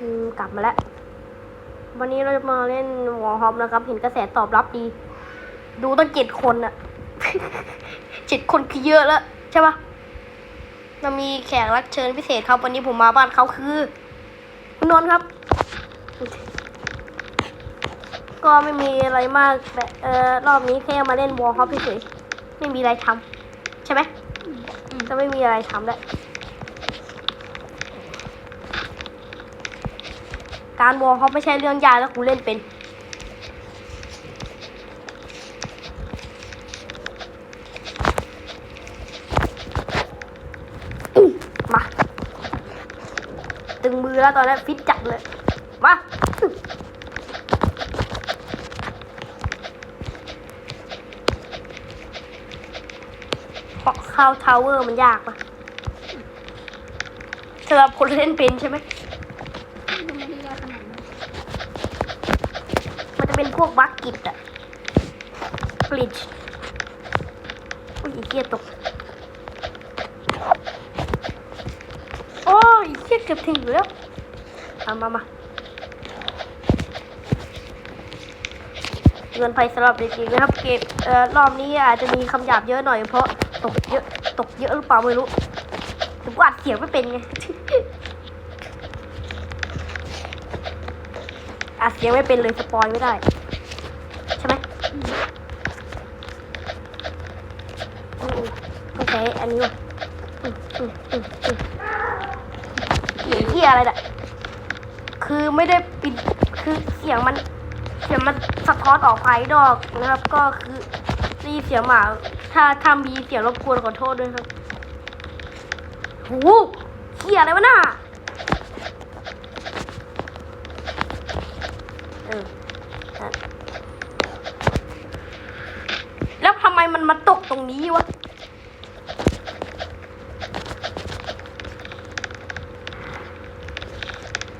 อืมกลับมาแล้ว วันนี้เราจะมาเล่นวอร์ฮอปนะครับ เห็นกระแสตอบรับดี ดูตั้งเจ็ดคนอะเจ็ดคนคือเยอะแล้วใช่ปะเรามีแขกรับเชิญพิเศษครับ วันนี้ผมมาบ้านเขาคือ คุณนนท์ครับ ก็ไม่มีอะไรมากแต่เออรอบนี้แค่มาเล่นวอร์ฮอปเฉยๆไม่มีอะไรทำใช่ไหมจะไม่มีอะไรทำแล้ว การวอร์ฮอปไม่ใช่เรื่องยากแล้วกูเล่นเป็น มา ตึงมือแล้วตอนนี้ฟิตจัดเลย มาออเพราะข้าวทาวเวอร์มันยากปะสำหรับคนเล่นเป็นใช่ไหม มันจะเป็นพวกบักกิตอะกลิชอุ้ยเกียตก โอ้ยไอ้เกียเกือบถึงอยู่แล้วเอามามาเงินภัยสำหรับเด็กๆนะครับเกมเอ่อรอบนี้อาจจะมีคำหยาบเยอะหน่อยเพราะตกเยอะตกเยอะหรือเปล่าไม่รู้ถึงกูอัดเสียงไม่เป็นไง อัดเสียงไม่เป็นเลยสปอยไม่ได้ ใช่ไหมต้องใช้อันนี้ว่ะอืมอืมอืมอืมเสียงที่อะไรน่ะคือไม่ได้ปิดคือเสียงมันเสียงมันสะท้อนออกภายนอกนะครับ ก็คือได้ยินเสียงหมาถ้าถ้ามีเสียงรบกวนขอโทษด้วยครับหูเหี้ยอะไรวะน่ะ ออแล้วทำไมมันมาตกตรงนี้วะ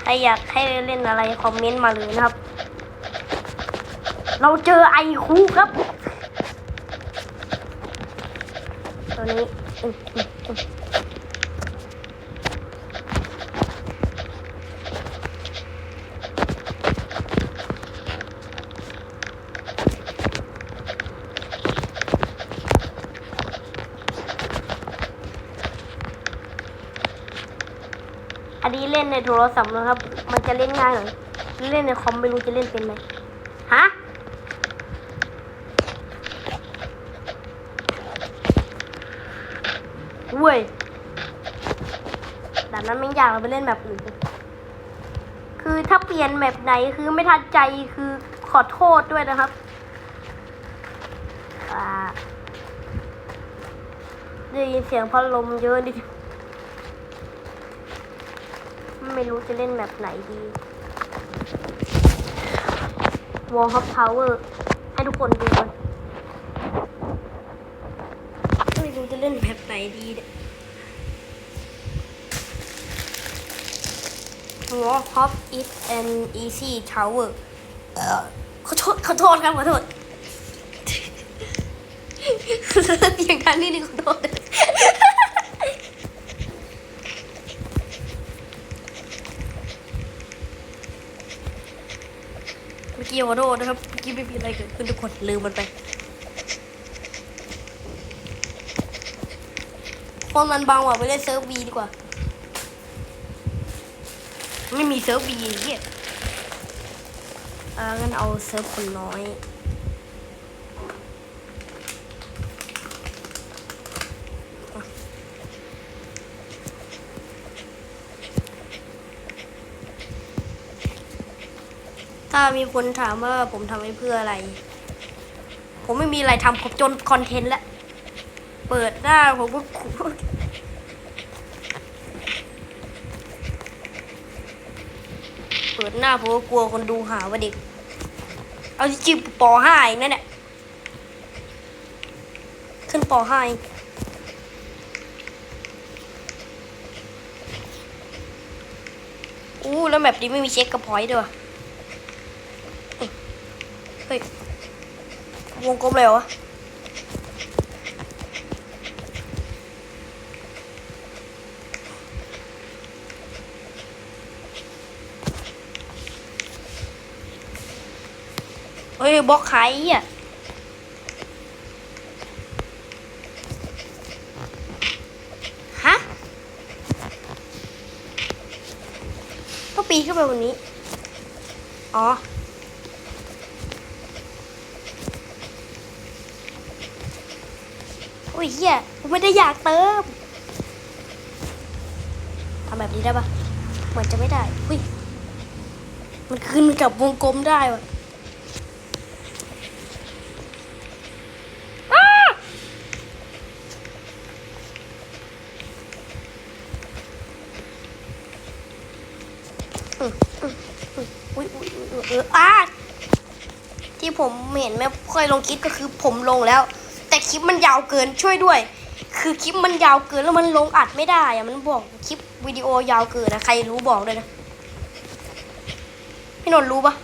ใครอยากให้เล่นอะไรคอมเมนต์มาเลยนะครับ เราเจอไอคูครับ ตัวนี้อืมอืมอืมอั นนี้เล่นในโทรศัพท์นะครับ มันจะเล่นง่ายหน่อย เล่นในคอมไม่รู้จะเล่นเป็นไหมฮะเว้ยแบบนั้นไม่ยากเราไปเล่นแบบอื่นกันคือถ้าเปลี่ยนแบบไหนคือไม่ทันใจคือขอโทษด้วยนะครับอ่าได้ยินเสียงพัดลมเยอะดิ ไม่รู้จะเล่นแบบไหนดี Wall of Power ให้ทุกคนดูกันไม่รู้จะเล่นแบบไหนดีเนี่ย Wall of is an easy tower เอ่อขอโทษขอโทษครับขอโทษอย่างนั้นนี่นี่ขอโทษ เมื่อกี้วอโดนะครับเมื่อกี้ไม่มีอะไรเกิดขึ้นทุกคนลืมมันไปคนมันบางกว่าไปเล่นเซิร์ฟวีดีกว่า ไม่มีเซิร์ฟวีเหี้ยเอ่างั้นเอาเซิร์ฟคนน้อย ถ้ามีคนถามว่าผมทำไปเพื่ออะไร ผมไม่มีอะไรทำผมจนคอนเทนต์แล้วเปิดหน้าผมก็ขูเปิดหน้าผมก็กลัวคนดูหาว่าเด็ก เอาจริงๆปห้าเองนั่นแหละขึ้นปอห้าเองอู้แล้วแบบนี้ไม่มีเช็คกระพอยด้วย ฮ้ยวงกลมเลยวะเฮ้ยบล็อกไข่อะฮะก็ปีขึ้นไปวันนี้ อ๋อ อ้ยเฮียไม่ได้อยากเติมทำแบบนี้ได้ปะเหมือนจะไม่ได้อุ้ยมันขึ้นกับวงกลมได้วะอุ้ยอุ้ยเอออาที่ผมเห็นไม่ค่อยลงคลิปก็คือผมลงแล้ว คลิปมันยาวเกินช่วยด้วย คือคลิปมันยาวเกินแล้วมันลงอัดไม่ได้อะมันบอกคลิปวิดีโอยาวเกินนะใครรู้บอกเลยนะพี่นนท์รู้ปะ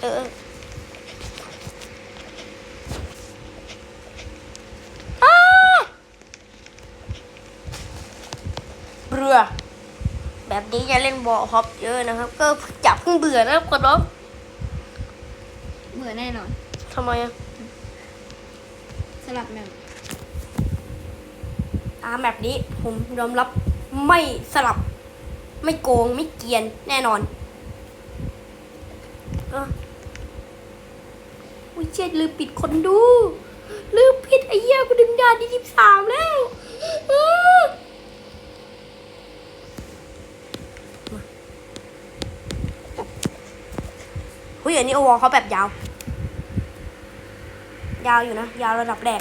เอออ้าเบื่อแบบนี้อย่าเล่นบอลฮอปเยอะนะครับ ก็จับเพิ่งเบื่อนะครับคนน้องเบื่อ แน่นอนทำไมอะสลับแมวอ่าแบบนี้ผมยอมรับไม่สลับ ไม่โกงไม่เกรียนแน่นอนเอออุ้ยเจ็ดลืมปิดคนดู ลืมปิดไอ้เหี้ยกูดึงดานที่สิบสามแล้วเออมาเฮ้ยอันนี้โอวอลเขาแบบยาว ยาวอยู่นะ ยาวระดับแรก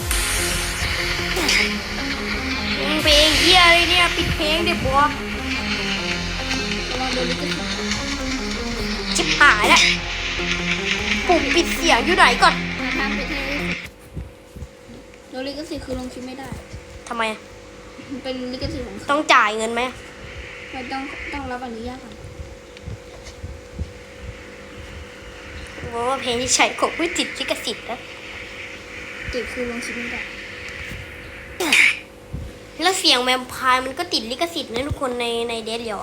เพลงเฮียอะไรเนี่ยปิดเพลงเด็กบัวระวังโดนลิขสิทธิ์ชิบหายแล้วปุ่มปิดเสียงอยู่ไหนก่อนมาทำไปที่โดนลิขสิทธิ์คือลงคลิปไม่ได้ทำไมอะมันเป็นลิขสิทธิ์ของเขาต้องจ่ายเงินไหมเราต้องต้องรับอนุญาตก่อนว่าเพลงที่ใช้ของไม่ติดลิขสิทธิ์นะ ติดคือลงคลิม่ได้แล้วเสียงแวมไพร์มันก็ติดลิขสิทธิ์นะทุกคนในในเดทเดียว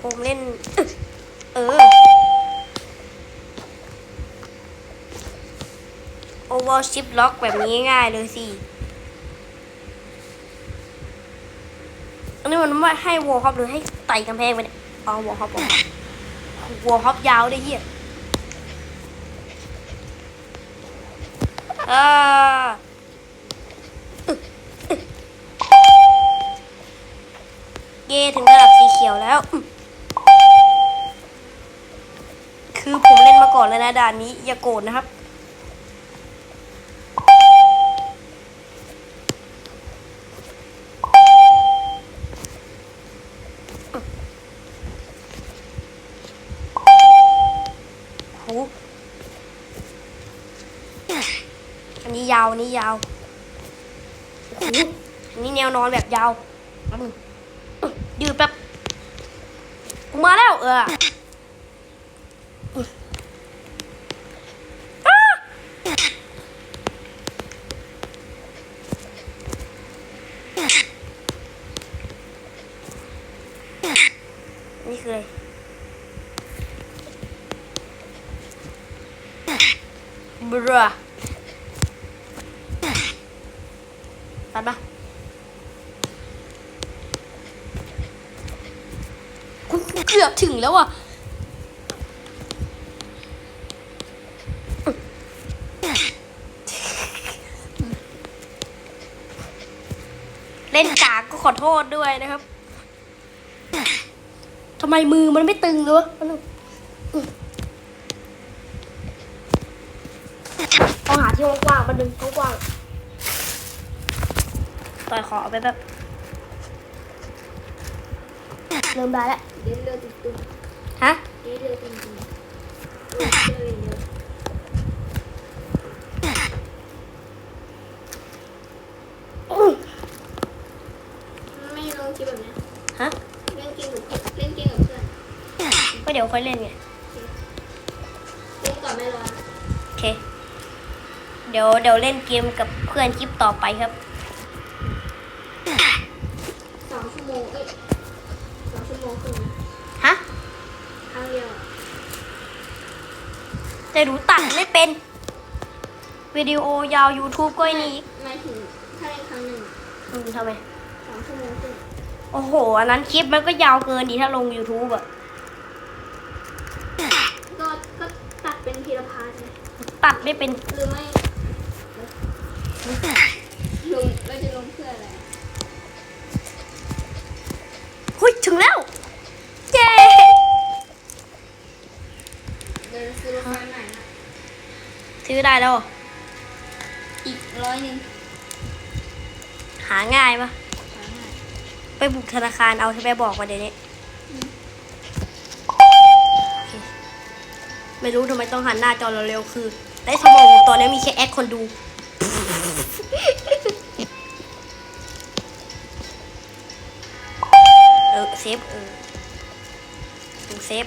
ผมเล่น เออ โอเวอร์ชิปล็อกแบบนี้ง่ายเลยสิ นนี้มันไม่ให้วอลฮอปหรือให้ไต่กำแพงไปเนี่ยอ๋อวอลฮอปวอลวฮอปยาวได้เหี้ยอ่าเย่ถึงระดับสีเขียวแล้ว คือผมเล่นมาก่อนแล้วนะด่านนี้อย่าโกรธนะครับ ยาวนี้ยาวโหนนี้แนวนอนแบบยาวยืดแป๊บกูมาแล้ว เอออ้านี่คืออะไรบร ตัดปะเกือบถึงแล้วอะเล่นกากก็ขอโทษด้วยนะครับทำไมมือมันไม่ตึงเลยวะต้องหาที่กว้างๆมาดึงกว้างๆ ต่อยขอเอาไปแบบเริ่มได้แล้วเล่นเรือตุ้มตุ้มฮะเล่นเรือตุ้มตุ้มเล่นเรือเยอะอื้อไม่ลงคลิปแบบเนี้ยฮะเล่นเกมกับเพื่อนเล่นเกมกับเพื่อนก็เดี๋ยวค่อยเล่นไงเล่นก่อนไม่ร้อน โอเคบเดี๋ยวเดี๋ยวเล่นเกมกับเพื่อนคลิปต่อไปครับ สองชั่วโมงเอ้ยสองชั่ว โมงครึ่งฮะครั้งเดียวแต่หนูตัดไม่เป็น วิดีโอยาว YouTube ก็ไอ้นี่อีกหมายถึงถ้าเล่นครั้งหนึ่งอืมทำไม สองชั่วโมงครึ่งโอ้โห อันนั้นคลิปมันก็ยาวเกินดีถ้าลง YouTube อะก็ก็ตัดเป็นทีละพาร์ทไงตัดไม่เป็น หรือไม่ ได้แล้วเหรออีกร้อยหนึ่งหาง่ายปะหาง่ายไปบุกธนาคารเอาใช่ไหมบอกมาเดี๋ยวนี้อืมโอเคไม่รู้ทำไมต้องหันหน้าจอเร็วๆคือ ได้สมองตอนนี้มีแค่แอคคนดู เออเซฟเออดูเซฟ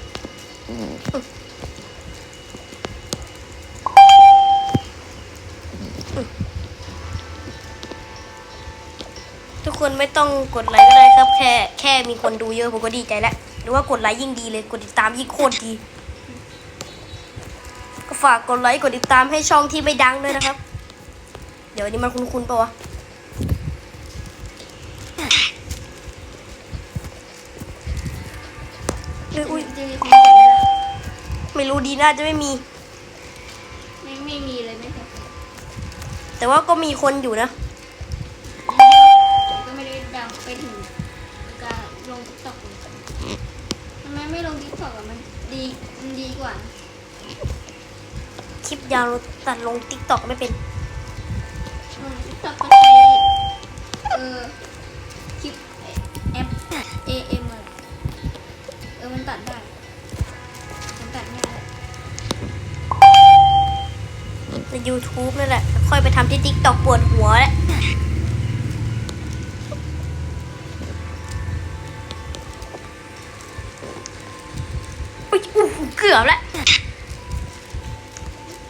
ทุกคนไม่ต้องกดไลค์ก็ได้ครับ แค่แค่มีคนดูเยอะผมก็ดีใจแล้ว หรือว่ากดไลค์ยิ่งดีเลย กดติดตามยิ่งโคตรดี ก็ฝากกดไลค์กดติดตามให้ช่องที่ไม่ดังด้วยนะครับ เดี๋ยวนี้มันคุ้นๆปะวะเอ้ยอุ้ยจะมีคนกดไหมล่ะไม่รู้ดีน่าจะไม่มี ไม่ไม่มีเลยไม่ใช่แต่ว่าก็มีคนอยู่นะ ถึงการลงติ๊กต็อกเลยทำไมไม่ลงติ๊กต็อกอะมันดีมันดีกว่า คลิปยาวตัดลงติ๊กต็อกไม่เป็นลงติ๊กต็อกก็ใช้เออคลิปแอป AM อะเออมันตัดได้มันตัดง่ายใน YouTube นั่นแหละ ค่อยไปทำที่ TikTok ปวดหัวแล้ว อู้หูเกือบแล้ว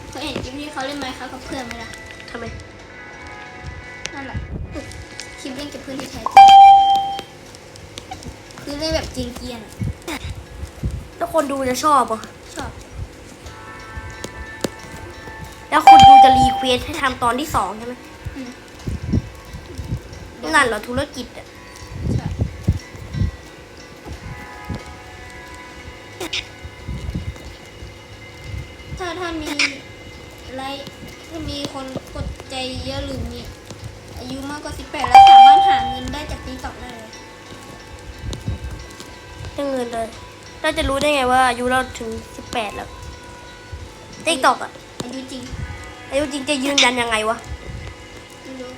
เขาเห็นคลิปที่เขาเล่นไมค์ครับกับเพื่อนไหมล่ะทำไมนั่นแหละคลิปเล่นกับเพื่อนที่แท้จริงคือเล่นแบบจริงเกียนอะแล้วคนดูจะชอบอะชอบ แล้วคนดูจะรีเควสให้ทำตอนที่สองใช่ไหมอืมนั่นเหรอธุรกิจอะ ถ้าถ้ามีไลค์ถ้ามีคนกดใจเยอะหรือมีอายุมากกว่า 18 แล้วสามารถหาเงินได้จากติ๊กต็อกได้เลยได้เงินเลยเราจะรู้ได้ไงว่าอายุเราถึงสิบแปดแล้ว TikTok อะอายุจริงอายุจริงจะยืนยันยังไงวะไม่รู้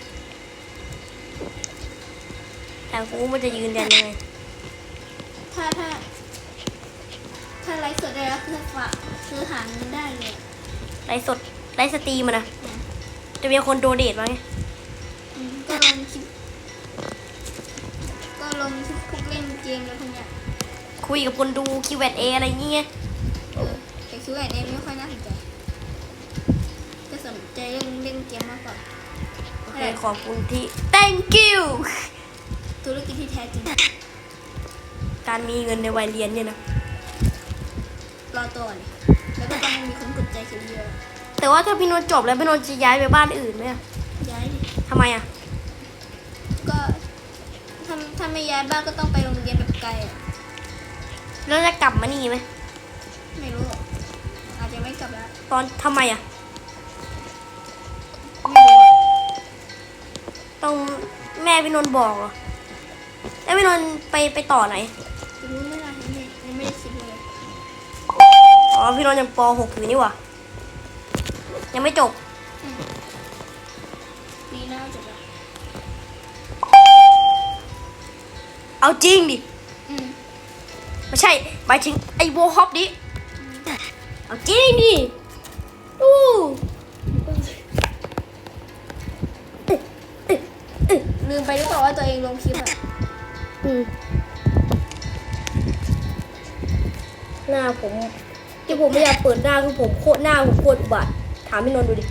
แต่กูมันจะยืนยันยังไง ถ้าถ้า ถ้าไลฟ์สดได้แล้วคือฝากคือหาเงินได้เลยไลฟ์สดไลฟ์สตรีมอะนะอืมจะมีคนโดเดทมาไงอืมก็ลงคลิปก็ลงคลิปพวกเล่นเกมแล้วพวกเนี้ยคุยกับคนดู Q&A อะไรอย่างเงี้ยเออแต่คิวแอนเอไม่ค่อยน่าสนใจก็สนใจเรื่องเล่นเกมมากกว่าโอเคขอบคุณที่ thank you ธุรกิจที่แท้จริงการมีเงินในวัยเรียนเนี่ยนะ รอตัวก่อนดิแล้วก็ต้องมีคนกดใจคิวเยอะแต่ว่าถ้าพี่นนท์จบแล้วพี่นนท์จะย้ายไปบ้านอื่นไหมอะย้ายดิทำไมอะก็ถ้าถ้าไม่ย้ายบ้านก็ต้องไปโรงเรียนแบบไกลอะแล้วจะกลับมานี่ไหมไม่รู้อะอาจจะไม่กลับแล้วตอนทำไมอะไม่รู้อะต้องแม่พี่นนท์บอกเหรอแล้วพี่นนท์ไปไปต่อไหน อ๋อพี่นนท์ยังป .6 อยู่นี่หว่ะยังไม่จบอืมปีหน้าจบแล้วเอาจริงดิ อืมไม่ใช่หมายถึงไอ้โวฮอปดิ เอาจริงดิอู้ลืมไปหรือเปล่าว่าตัวเองลงคลิปอะอืมหน้าผม ที่ผมไม่อยากเปิดหน้าคือผมโคตรหน้าผมโคตรอุบัติถามพี่นนท์ดูดิ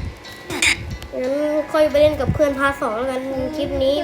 งั้นค่อยไปเล่นกับเพื่อนพาร์ทสองแล้วกันคลิปนี้